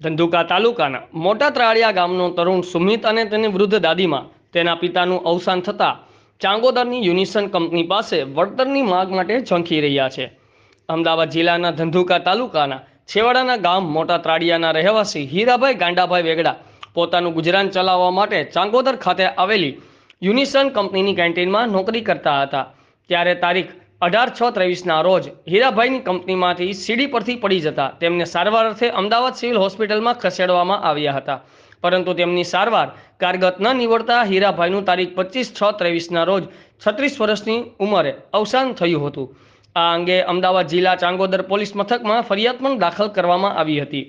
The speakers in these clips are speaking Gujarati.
ધંધુકા તાલુકાના મોટા ત્રાળિયા ગામનો તરુણ સુમિત અને તેની વૃદ્ધ દાદીમાં તેના પિતાનું અવસાન થતાં ચાંગોદરની યુનિસન કંપની પાસે વળતરની માગ માટે ઝંખી રહ્યા છે. અમદાવાદ જિલ્લાના ધંધુકા તાલુકાના છેવાડાના ગામ મોટા ત્રાળિયાના રહેવાસી હીરાભાઈ ગાંડાભાઈ વેગડા પોતાનું ગુજરાન ચલાવવા માટે ચાંગોદર ખાતે આવેલી યુનિસન કંપનીની કેન્ટીનમાં નોકરી કરતા હતા. ત્યારે તારીખ અઢાર છ ત્રેવીસના રોજ હીરાભાઈની કંપનીમાંથી સીડી પરથી પડી જતા તેમને સારવાર અર્થે અમદાવાદ સિવિલ હોસ્પિટલમાં ખસેડવામાં આવ્યા હતા. પરંતુ તેમની સારવાર કારગત ન નીવડતા હીરાભાઈનું તારીખ પચીસ છ ત્રેવીસના રોજ છત્રીસ વર્ષની ઉંમરે અવસાન થયું હતું. આ અંગે અમદાવાદ જિલ્લા ચાંગોદર પોલીસ મથકમાં ફરિયાદ પણ દાખલ કરવામાં આવી હતી.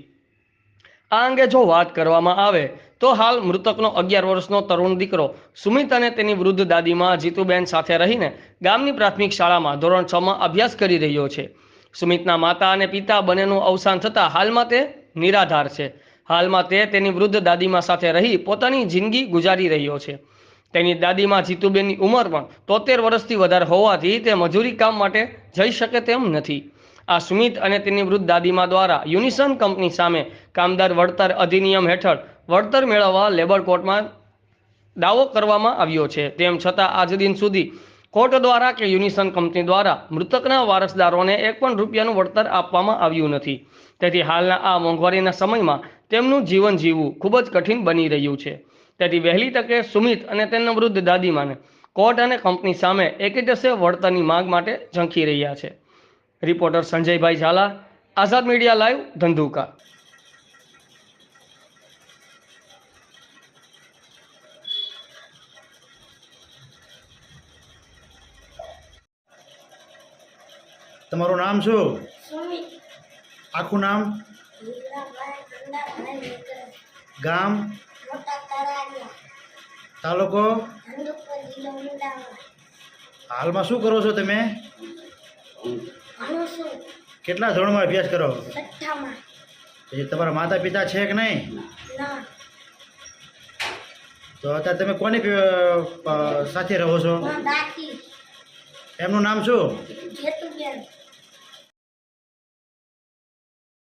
આ અંગે જો વાત કરવામાં આવે તો હાલ મૃતકનો અગિયાર વર્ષનો તરુણ દીકરો સુમિત અને તેની વૃદ્ધ દાદીમાં જીતુબેન સાથે રહીને ગામની પ્રાથમિક શાળામાં ધોરણ છ માં અભ્યાસ કરી રહ્યો છે. સુમિતના માતા અને પિતા બંનેનું અવસાન થતાં હાલમાં તે નિરાધાર છે. હાલમાં તે તેની વૃદ્ધ દાદીમાં સાથે રહી પોતાની જિંદગી ગુજારી રહ્યો છે. તેની દાદીમાં જીતુબેનની ઉંમર પણ તોતેર વર્ષથી વધારે હોવાથી તે મજૂરી કામ માટે જઈ શકે તેમ નથી. આ સુમિત અને તેની વૃદ્ધ દાદીમા દ્વારા યુનિસન કંપની સામે કામદાર વળતર અધિનિયમ હેઠળ વળતર મેળવવા લેબર કોર્ટમાં દાવો કરવામાં આવ્યો છે. તેમ છતાં આજ દિન સુધી કોર્ટ દ્વારા કે યુનિસન કંપની દ્વારા મૃતકના વારસદારોને એક પણ રૂપિયાનું વળતર આપવામાં આવ્યું નથી. તેથી હાલના આ મોંઘવારીના સમયમાં તેમનું જીવન જીવવું ખૂબ જ કઠિન બની રહ્યું છે. તેથી વહેલી તકે સુમિત અને તેના વૃદ્ધ દાદીમાને કોર્ટ અને કંપની સામે એકટસે વળતરની માંગ માટે ઝંખી રહ્યા છે. Reporter Sanjaybhai Zala, Azad media live, Dhandhuka. તમારું નામ શું? આખું નામ? ગામ? તાલુકો? હાલમાં શું કરો છો તમે? કેટલા ધોરણમાં અભ્યાસ કરો? પછી તમારા માતા પિતા છે કે નહીં? તો અત્યારે તમે કોની સાથે રહો છો? એમનું નામ શું?